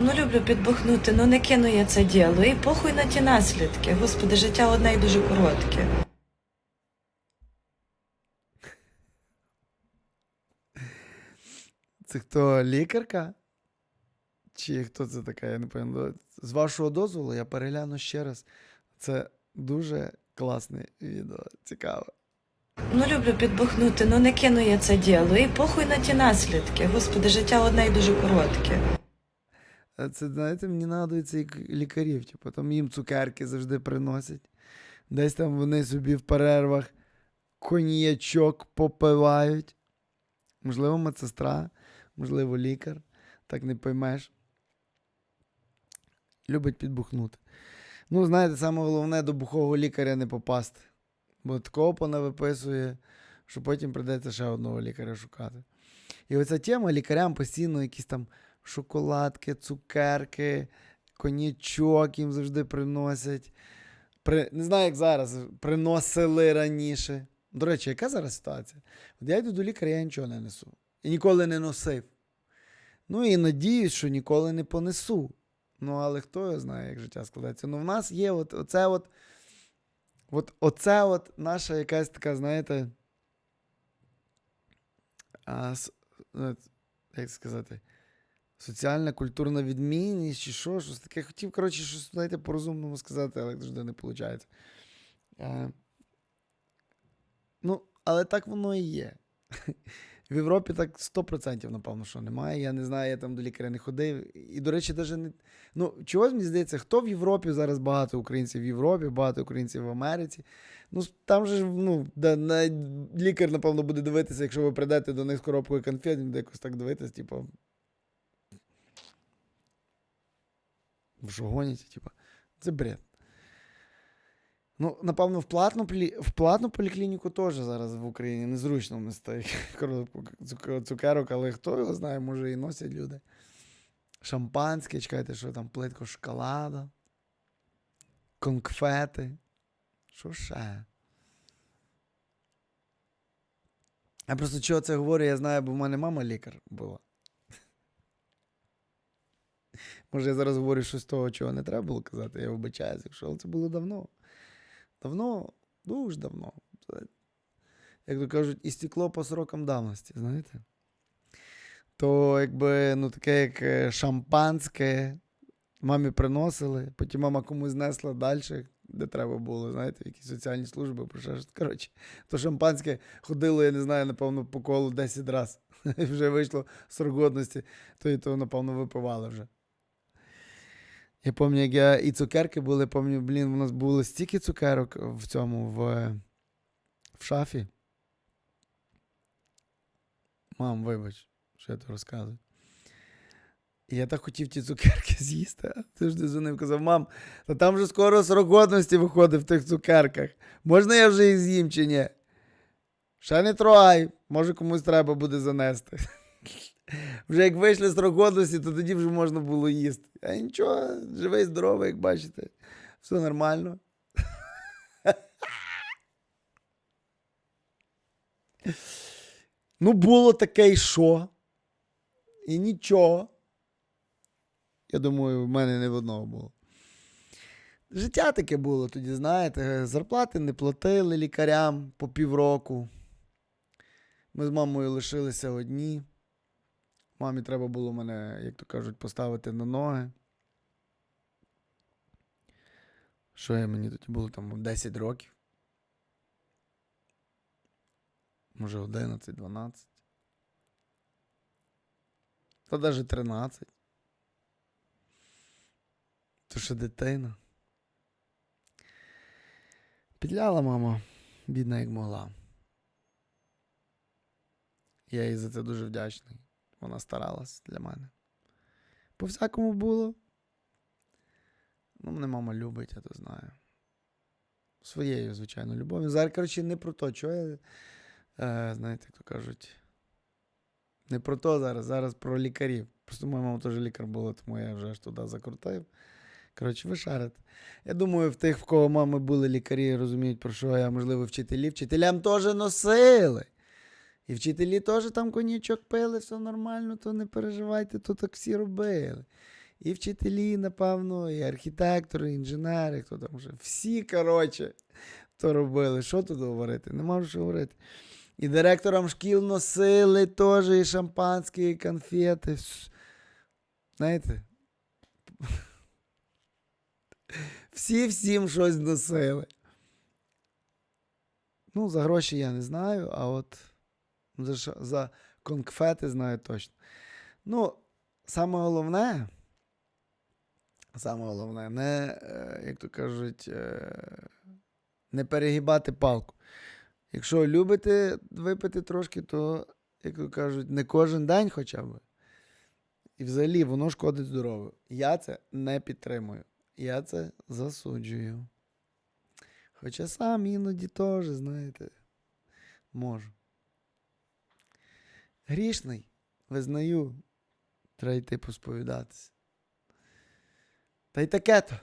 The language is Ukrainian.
Ну, люблю підбухнути, ну не кину я це діло. І похуй на ті наслідки. Господи, життя одне і дуже коротке. Це хто лікарка? Чи хто це така? Я не пам'ятаю. З вашого дозволу я перегляну ще раз. Це дуже класне відео. Цікаве. Ну, люблю підбухнути, ну не кину я це діло. І похуй на ті наслідки. Господи, життя одне і дуже коротке. Це, знаєте, мені нагадується як лікарів. Типу, там їм цукерки завжди приносять. Десь там вони собі в перервах коньячок попивають. Можливо, медсестра, можливо, лікар. Так не поймеш. Любить підбухнути. Ну, знаєте, саме головне до бухого лікаря не попасти. Бо такого понавиписує, що потім прийдеться ще одного лікаря шукати. І оця тема лікарям постійно якісь там шоколадки, цукерки, коньячок їм завжди приносять. При... Не знаю, як зараз, приносили раніше. До речі, яка зараз ситуація? От я йду до лікаря, я нічого не несу. І ніколи не носив. Ну і надіюсь, що ніколи не понесу. Ну, але хто його знає, як життя складається. Ну, в нас є от, оце от, от, оце от наша якась така, знаєте, а, е, як сказати, соціальна культурна відмінність, чи що, щось таке. Хотів, коротше, щось, знаєте, по-розумному сказати, але завжди не виходить. Е, ну, але так воно і є. В Європі так 100% напевно, що немає. Я не знаю, я там до лікаря не ходив. І, до речі, навіть не. Ну, чогось мені здається, хто в Європі зараз багато українців в Європі, багато українців в Америці. Ну, там же ну, да, навіть лікар, напевно, буде дивитися, якщо ви прийдете до них з коробкою конфет, він буде якось так дивитися, типу. Ви що типу, це бред. Ну, напевно, в платну, в платну поліклініку теж зараз в Україні незручно нести цук- цукерок, але хто його знає, може і носять люди. Шампанське, чекайте, що там плитко шоколада, конкфети. Що ще? Я просто чого це говорю, я знаю, бо в мене мама лікар була. Може, я зараз говорю щось того, чого не треба було казати, я вибачаюся, якщо це було давно. Давно, дуже давно. Як то кажуть, і стекло по срокам давності, знаєте? То, якби, ну, таке, як е, шампанське, мамі приносили, потім мама комусь знесла далі, де треба було, знаєте, якісь соціальні служби, про що. Коротше, то шампанське ходило, я не знаю, напевно, по колу 10 разів. Вже вийшло срок годності, то і то, напевно, випивали вже. Я пам'ятаю, як я і цукерки були, пам'ятаю, блін, у нас було стільки цукерок в цьому, в, в шафі. Мам, вибач, що я то розказую. І я так хотів ті цукерки з'їсти, а ти ж дзвонив казав, мам, та там вже скоро срок годності виходить в тих цукерках. Можна я вже їх з'їм чи ні? Ще не трогай, може комусь треба буде занести. Вже як вийшли срок годності, то тоді вже можна було їсти. А нічого, живий, здоровий, як бачите. Все нормально. Ну, було таке і що? І нічого. Я думаю, в мене не в одного було. Життя таке було тоді, знаєте, зарплати не платили лікарям по півроку. Ми з мамою лишилися одні. Мамі треба було мене, як то кажуть, поставити на ноги. Що я мені тоді було там 10 років? Може 11, 12. Та навіть 13. То ще дитина. Підляла мама, бідна, як могла. Я їй за це дуже вдячний. Вона старалась для мене. По всякому було. Ну, мене мама любить, я то знаю. Своєю, звичайно, любов'ю. Зараз, коротше, не про то, що я, е, знаєте, то кажуть. Не про то зараз, зараз про лікарів. Просто моя мама теж лікар була, тому я вже аж туди закрутив. Коротше, ви шарите. Я думаю, в тих, в кого мами були лікарі, розуміють, про що я, можливо, вчителі. Вчителям теж носили. І вчителі теж там коньячок пили, все нормально, то не переживайте, то так всі робили. і вчителі, напевно, і архітектори, і інженери, хто там вже. Всі, коротше, то робили. Що тут говорити? Нема що говорити. І директорам шкіл носили теж і шампанські, і конфети. Знаєте? Всі всім щось носили. Ну, за гроші я не знаю, а от за, ша- за конкфети знаю точно. Ну, саме головне, саме головне, не, е, як то кажуть, е, не перегибати палку. Якщо любите випити трошки, то, як то кажуть, не кожен день хоча б. І взагалі воно шкодить здоров'ю. Я це не підтримую. Я це засуджую. Хоча сам іноді теж, знаєте, можу. Грішний, визнаю, треба йти посповідатися. Та й таке то.